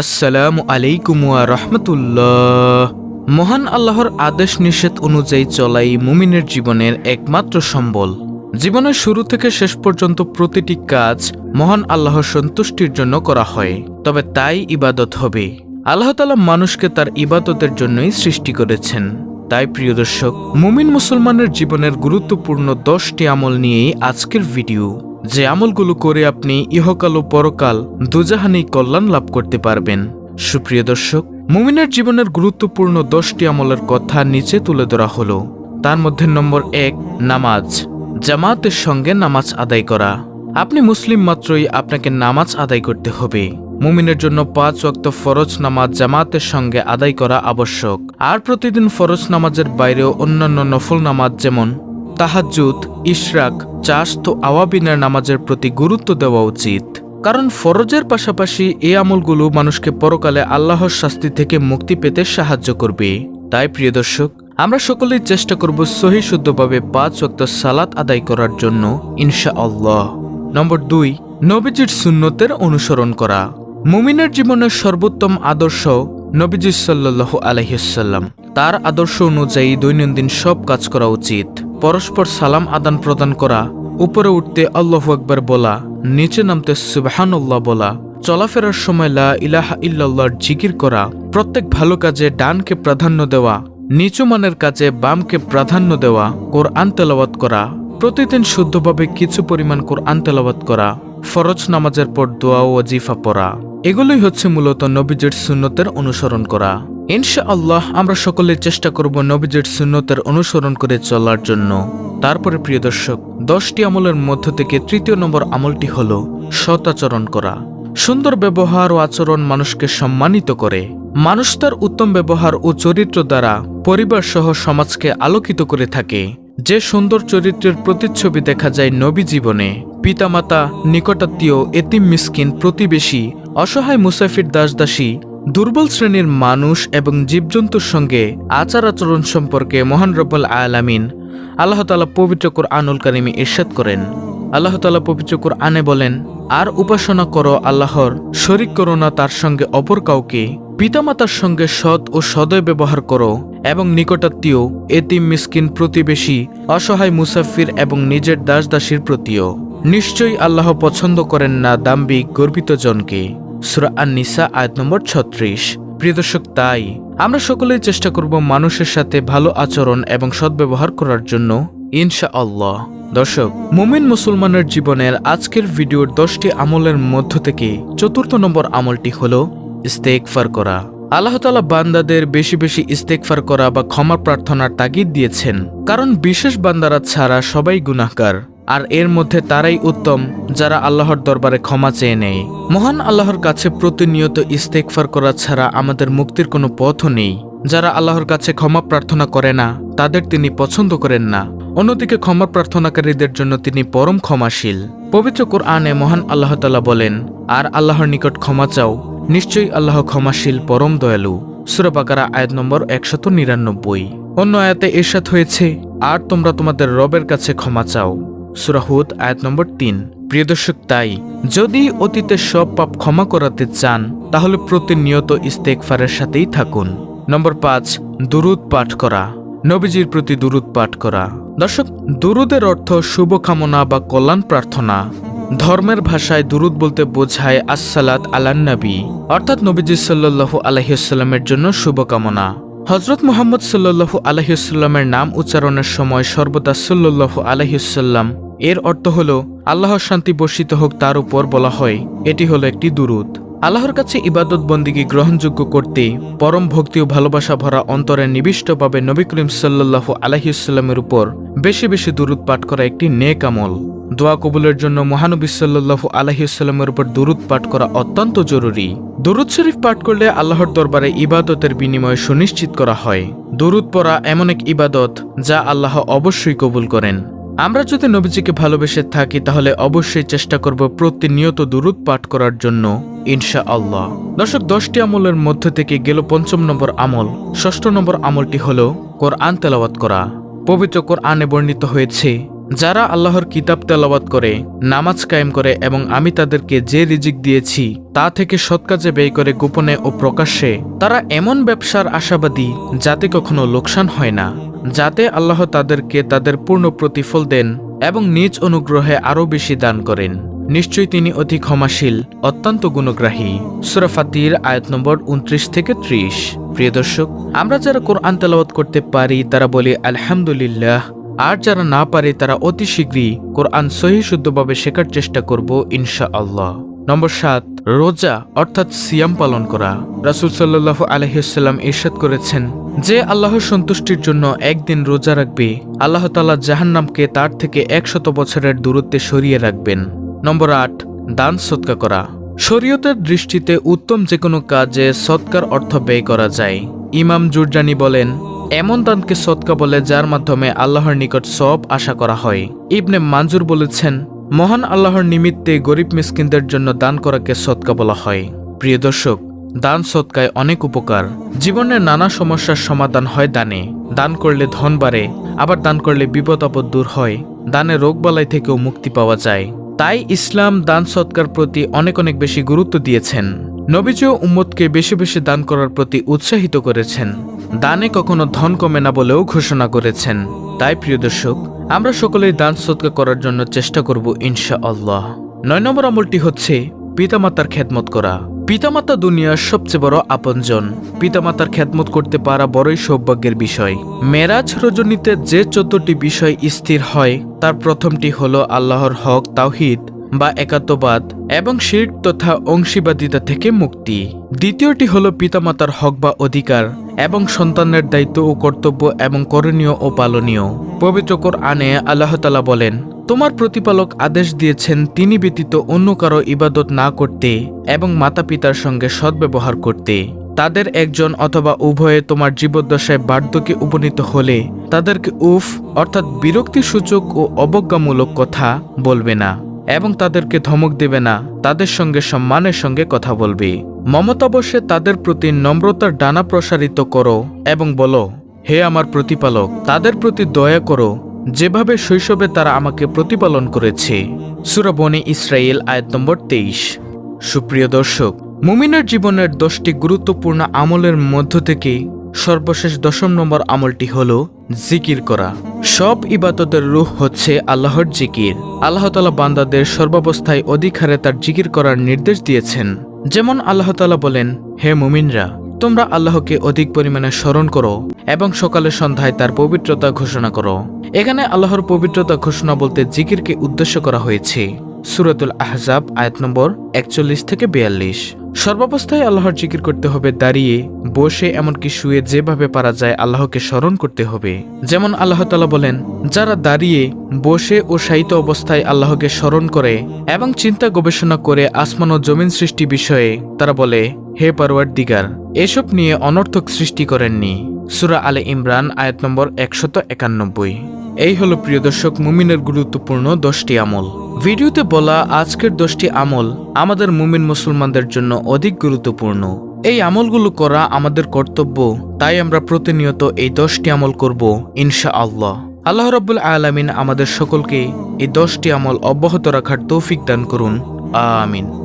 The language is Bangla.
আসসালামু আলাইকুম রহমতুল্লাহ। মহান আল্লাহর আদেশ নিষেধ অনুযায়ী চলাই মুমিনের জীবনের একমাত্র সম্বল। জীবনের শুরু থেকে শেষ পর্যন্ত প্রতিটি কাজ মহান আল্লাহর সন্তুষ্টির জন্য করা হয়, তবে তাই ইবাদত হবে। আল্লাহ তালা মানুষকে তার ইবাদতের জন্যই সৃষ্টি করেছেন। তাই প্রিয় দর্শক, মুমিন মুসলমানের জীবনের গুরুত্বপূর্ণ দশটি আমল নিয়েই আজকের ভিডিও। যে আমলগুলো করে আপনি ইহকাল ও পরকাল দুজাহানেই কল্যাণ লাভ করতে পারবেন। সুপ্রিয় দর্শক, মুমিনের জীবনের গুরুত্বপূর্ণ দশটি আমলের কথা নিচে তুলে ধরা হলো। তার মধ্যে নম্বর এক, নামাজ। জামাতের সঙ্গে নামাজ আদায় করা। আপনি মুসলিম মাত্রই আপনাকে নামাজ আদায় করতে হবে। মুমিনের জন্য পাঁচ ওয়াক্ত ফরজ নামাজ জামাতের সঙ্গে আদায় করা আবশ্যক। আর প্রতিদিন ফরজ নামাজের বাইরেও অন্যান্য নফল নামাজ যেমন তাহাজ্জুদ, ইশরাক চাস্ত আওয়াবিনের নামাজের প্রতি গুরুত্ব দেওয়া উচিত। কারণ ফরজের পাশাপাশি এ আমলগুলো মানুষকে পরকালে আল্লাহর শাস্তি থেকে মুক্তি পেতে সাহায্য করবে। তাই প্রিয় দর্শক, আমরা সকলেই চেষ্টা করব সহি শুদ্ধভাবে পাঁচ ওয়াক্ত সালাত আদায় করার জন্য ইনশা আল্লাহ নম্বর দুই, নবীজির সুন্নতের অনুসরণ করা। মুমিনের জীবনের সর্বোত্তম আদর্শ নবীজি সাল্লাল্লাহু আলহিসাল্লাম তার আদর্শ অনুযায়ী দৈনন্দিন সব কাজ করা উচিত। পরস্পর সালাম আদান প্রদান করা, উপরে উঠতে আল্লাহু আকবার বলা, নিচে নামতে সুবাহানুল্লাহ বলা, চলাফেরার সময় লা ইলাহা ইল্লাল্লাহর জিকির করা, প্রত্যেক ভালো কাজে ডানকে প্রাধান্য দেওয়া, নিচু মানের কাজে বামকে প্রাধান্য দেওয়া, কোরআন তেলাওয়াত করা, প্রতিদিন শুদ্ধভাবে কিছু পরিমাণ কোরআন তেলাওয়াত করা, ফরজ নামাজের পর দোয়া ও ওয়াজিফা পড়া, এগুলোই হচ্ছে মূলত নবীজের সুন্নতের অনুসরণ করা। ইনশা আল্লাহ আমরা সকলে চেষ্টা করব নবীজের সুন্নতের অনুসরণ করে চলার জন্য। তারপরে, প্রিয় দর্শক, দশটি আমলের মধ্য থেকে তৃতীয় নম্বর আমলটি হল সদাচরণ করা। সুন্দর ব্যবহার ও আচরণ মানুষকে সম্মানিত করে। মানুষ তার উত্তম ব্যবহার ও চরিত্র দ্বারা পরিবার সহ সমাজকে আলোকিত করে থাকে। যে সুন্দর চরিত্রের প্রতিচ্ছবি দেখা যায় নবী জীবনে, পিতামাতা, নিকটাত্মীয়, এতিম মিসকিন, প্রতিবেশী, অসহায় মুসাফির দাসদাসী দুর্বল শ্রেণির মানুষ এবং জীবজন্তুর সঙ্গে আচার আচরণ সম্পর্কে মহান রব্বুল আলামিন আল্লাহ তালা পবিত্র আনুল কারিমে ইরশাদ করেন। আল্লাহ তালা পবিত্র আনে বলেন, আর উপাসনা করো আল্লাহর, শরিক করো না তার সঙ্গে অপর কাউকে। পিতামাতার সঙ্গে সৎ ও সদয় ব্যবহার করো এবং নিকটাত্মীয়, এতিম, মিসকিন, প্রতিবেশী, অসহায় মুসাফির এবং নিজের দাস দাসীর প্রতিও। নিশ্চয়ই আল্লাহ পছন্দ করেন না দাম্বিক গর্বিত জনকে। সুরা আননিসা, আয়াত নম্বর ছত্রিশ। প্রিয় দর্শক, তাই আমরা সকলেই চেষ্টা করব মানুষের সাথে ভালো আচরণ এবং সদ্ব্যবহার করার জন্য ইনশা আল্লাহ দর্শক, মুমিন মুসলমানের জীবনের আজকের ভিডিওর দশটি আমলের মধ্য থেকে চতুর্থ নম্বর আমলটি হল ইস্তেকফার করা। আল্লাহ তালা বান্দাদের বেশি বেশি ইস্তেকফার করা বা ক্ষমা প্রার্থনার তাগিদ দিয়েছেন, কারণ বিশেষ বান্দারা ছাড়া সবাই গুনাহগার। আর এর মধ্যে তারাই উত্তম, যারা আল্লাহর দরবারে ক্ষমা চেয়ে নেয়। মহান আল্লাহর কাছে প্রতিনিয়ত ইস্তেকফার করা ছাড়া আমাদের মুক্তির কোনো পথও নেই। যারা আল্লাহর কাছে ক্ষমা প্রার্থনা করে না, তাদের তিনি পছন্দ করেন না। অন্যদিকে ক্ষমা প্রার্থনাকারীদের জন্য তিনি পরম ক্ষমাশীল। পবিত্র কোরআনে মহান আল্লাহ তালা বলেন, আর আল্লাহর নিকট ক্ষমা চাও, নিশ্চয়ই আল্লাহ ক্ষমাশীল, পরম দয়ালু। সুরাবাকারা আয়াত নম্বর একশত নিরানব্বই। অন্য আয়াতে এরশাদ হয়েছে, আর তোমরা তোমাদের রবের কাছে ক্ষমা চাও। সুরাহুদ আয়াত নম্বর তিন। প্রিয় দর্শক, তাই যদি অতীতের সব পাপ ক্ষমা করাতে চান, তাহলে প্রতিনিয়ত ইস্তেকফারের সাথেই থাকুন। নম্বর পাঁচ, দুরুদ পাঠ করা। নবীজির প্রতি দুরুদ পাঠ করা। দর্শক, দুরুদের অর্থ শুভকামনা বা কল্যাণ প্রার্থনা। ধর্মের ভাষায় দুরুদ বলতে বোঝায় আসসালাত আলান্নবী অর্থাৎ নবীজি সাল্লু আলহিউসাল্লামের জন্য শুভকামনা। হজরত মোহাম্মদ সাল্লু আলহিউসাল্লামের নাম উচ্চারণের সময় সর্বদা সাল্লু আলহিউসাল্লাম এর অর্থ হল, আল্লাহর শান্তি বর্ষিত হোক তার উপর বলা হয়, এটি হলো একটি দুরুদ। আল্লাহর কাছে ইবাদত বন্দিগি গ্রহণযোগ্য করতে পরম ভক্তি ও ভালোবাসা ভরা অন্তরে নিবিষ্টভাবে নবী করিম সাল্লাহ আলহিউসাল্লামের উপর বেশি বেশি দুরুদ পাঠ করা একটি নেক আমল। দোয়া কবুলের জন্য মহানবী সাল্লু আলহিউসাল্লামের উপর দুরুদ পাঠ করা অত্যন্ত জরুরি। দুরুদ শরীফ পাঠ করলে আল্লাহর দরবারে ইবাদতের বিনিময় সুনিশ্চিত করা হয়। দুরুদ পড়া এমন এক ইবাদত যা আল্লাহ অবশ্যই কবুল করেন। আমরা যদি নবীজিকে ভালোবেসে থাকি, তাহলে অবশ্যই চেষ্টা করব প্রতিনিয়ত দুরুদ পাঠ করার জন্য ইনশা আল্লাহ দর্শক, দশটি আমলের মধ্যে থেকে গেল পঞ্চম নম্বর আমল। ষষ্ঠ নম্বর আমলটি হল কোরআন তেলাওয়াত করা। পবিত্র কোরআনে বর্ণিত হয়েছে, যারা আল্লাহর কিতাব তেলাওয়াত করে, নামাজ কায়েম করে এবং আমি তাদেরকে যে রিজিক দিয়েছি, তা থেকে সৎকাজে ব্যয় করে গোপনে ও প্রকাশ্যে, তারা এমন ব্যবসার আশাবাদী যাতে কখনো লোকসান হয় না। যাতে আল্লাহ তাদেরকে তাদের পূর্ণ প্রতিফল দেন এবং নিজ অনুগ্রহে আরও বেশি দান করেন। নিশ্চয়ই তিনি অতি ক্ষমাশীল, অত্যন্ত গুণগ্রাহী। সুরাফাতির আয়াত নম্বর উনত্রিশ থেকে ত্রিশ। প্রিয় দর্শক, আমরা যারা কোরআন তেলাওয়াত করতে পারি, তারা বলি, আলহামদুলিল্লাহ। আর যারা না পারে, তারা অতি শীঘ্রই কোরআন সহি শুদ্ধভাবে শেখার চেষ্টা করব ইনশা আল্লাহ নম্বর সাত, রোজা, অর্থাৎ সিয়াম পালন করা। রাসুল সাল্লাহ আলহিসাল্লাম ইরশাদ করেছেন যে আল্লাহর সন্তুষ্টির জন্য একদিন রোজা রাখবে, আল্লাহ তালা জাহান্নামকে তার থেকে একশত বছরের দূরত্বে সরিয়ে রাখবেন। নম্বর আট, দান সৎকা করা। শরীয়তের দৃষ্টিতে উত্তম যে কোনো কাজে সৎকার অর্থ ব্যয় করা যায়। ইমাম জুরজানি বলেন, এমন দানকে সৎকা বলে যার মাধ্যমে আল্লাহর নিকট সব আশা করা হয়। ইবনে মানজুর বলেছেন, মহান আল্লাহর নিমিত্তে গরিব মিসকিনদের জন্য দান করাকে সৎকা বলা হয়। প্রিয় দর্শক দান সৎকায় অনেক উপকার। জীবনের নানা সমস্যার সমাধান হয় দানে। দান করলে ধন বাড়ে, আবার দান করলে বিপদ আপদ দূর হয়। দানে রোগবালাই থেকেও মুক্তি পাওয়া যায়। তাই ইসলাম দান সৎকার প্রতি অনেক অনেক বেশি গুরুত্ব দিয়েছেন। নবীজিও উম্মতকে বেশি বেশি দান করার প্রতি উৎসাহিত করেছেন। দানে কখনো ধন কমে না বলেও ঘোষণা করেছেন। তাই প্রিয় দর্শক, আমরা সকলেই দান সৎকার করার জন্য চেষ্টা করব ইনশা আল্লাহ নয় নম্বর আমলটি হচ্ছে পিতামাতার খেদমত করা। পিতামাতা দুনিয়ার সবচেয়ে বড় আপনজন। পিতামাতার খেদমত করতে পারা বড়ই সৌভাগ্যের বিষয়। মেরাজ রজনীতে যে চোদ্দটি বিষয় স্থির হয়, তার প্রথমটি হলো আল্লাহর হক তাওহিদ বা একাত্মবাদ এবং শির্ক তথা অংশীবাদিতা থেকে মুক্তি। দ্বিতীয়টি হলো পিতামাতার হক বা অধিকার এবং সন্তানের দায়িত্ব ও কর্তব্য এবং করণীয় ও পালনীয়। পবিত্র আনে আল্লাহ তালা বলেন তোমার প্রতিপালক আদেশ দিয়েছেন তিনি ব্যতীত অন্য কারও ইবাদত না করতে এবং মাতা পিতার সঙ্গে সদ্ব্যবহার করতে। তাদের একজন অথবা উভয়ে তোমার জীবদ্দশায় বার্ধক্যে উপনীত হলে তাদেরকে উফ, অর্থাৎ বিরক্তিসূচক ও অবজ্ঞামূলক কথা বলবে না এবং তাদেরকে ধমক দেবে না, তাদের সঙ্গে সম্মানের সঙ্গে কথা বলবে। মমতাবশ্যে তাদের প্রতি নম্রতার ডানা প্রসারিত করো এবং বলো, হে আমার প্রতিপালক, তাদের প্রতি দয়া করো যেভাবে শৈশবে তারা আমাকে প্রতিপালন করেছে। সুরাবনে ইসরায়েল আয়াত নম্বর তেইশ। সুপ্রিয় দর্শক, মুমিনের জীবনের দশটি গুরুত্বপূর্ণ আমলের মধ্য থেকে সর্বশেষ দশম নম্বর আমলটি হল জিকির করা। সব ইবাদতের রূহ হচ্ছে আল্লাহর জিকির। আল্লাহ তালা বান্দাদের সর্বাবস্থায় অধিকারে তার জিকির করার নির্দেশ দিয়েছেন। যেমন আল্লাহ তালা বলেন, হে মুমিনরা, তোমরা আল্লাহকে অধিক পরিমাণে স্মরণ করো এবং সকালে সন্ধ্যায় তার পবিত্রতা ঘোষণা করো। এখানে আল্লাহর পবিত্রতা ঘোষণা বলতে জিকিরকে উদ্দেশ্য করা হয়েছে। সুরাতুল আহজাব, আয়াত নম্বর একচল্লিশ থেকে বিয়াল্লিশ। সর্বাবস্থায় আল্লাহর জিকির করতে হবে, দাঁড়িয়ে বসে এমনকি শুয়ে যেভাবে পারা যায় আল্লাহকে স্মরণ করতে হবে। যেমন আল্লাহ তালা বলেন, যারা দাঁড়িয়ে বসে ও সাহিত্য অবস্থায় আল্লাহকে স্মরণ করে এবং চিন্তা গবেষণা করে আসমান ও জমিন সৃষ্টি বিষয়ে, তারা বলে, হে পারওয়ার দিগার এসব নিয়ে অনর্থক সৃষ্টি করেননি। সুরা আলে ইমরান, আয়াত নম্বর একশত একানব্বই। এই হলো প্রিয় দর্শক, মুমিনের গুরুত্বপূর্ণ দশটি আমল। ভিডিওতে বলা আজকের দশটি আমল আমাদের মুমিন মুসলমানদের জন্য অধিক গুরুত্বপূর্ণ। এই আমলগুলো করা আমাদের কর্তব্য, তাই আমরা প্রতিনিয়ত এই দশটি আমল করব ইনশা আল্লাহ আল্লাহ রব্বুল আলামিন আমাদের সকলকে এই দশটি আমল অব্যাহত রাখার তৌফিক দান করুন। আমিন।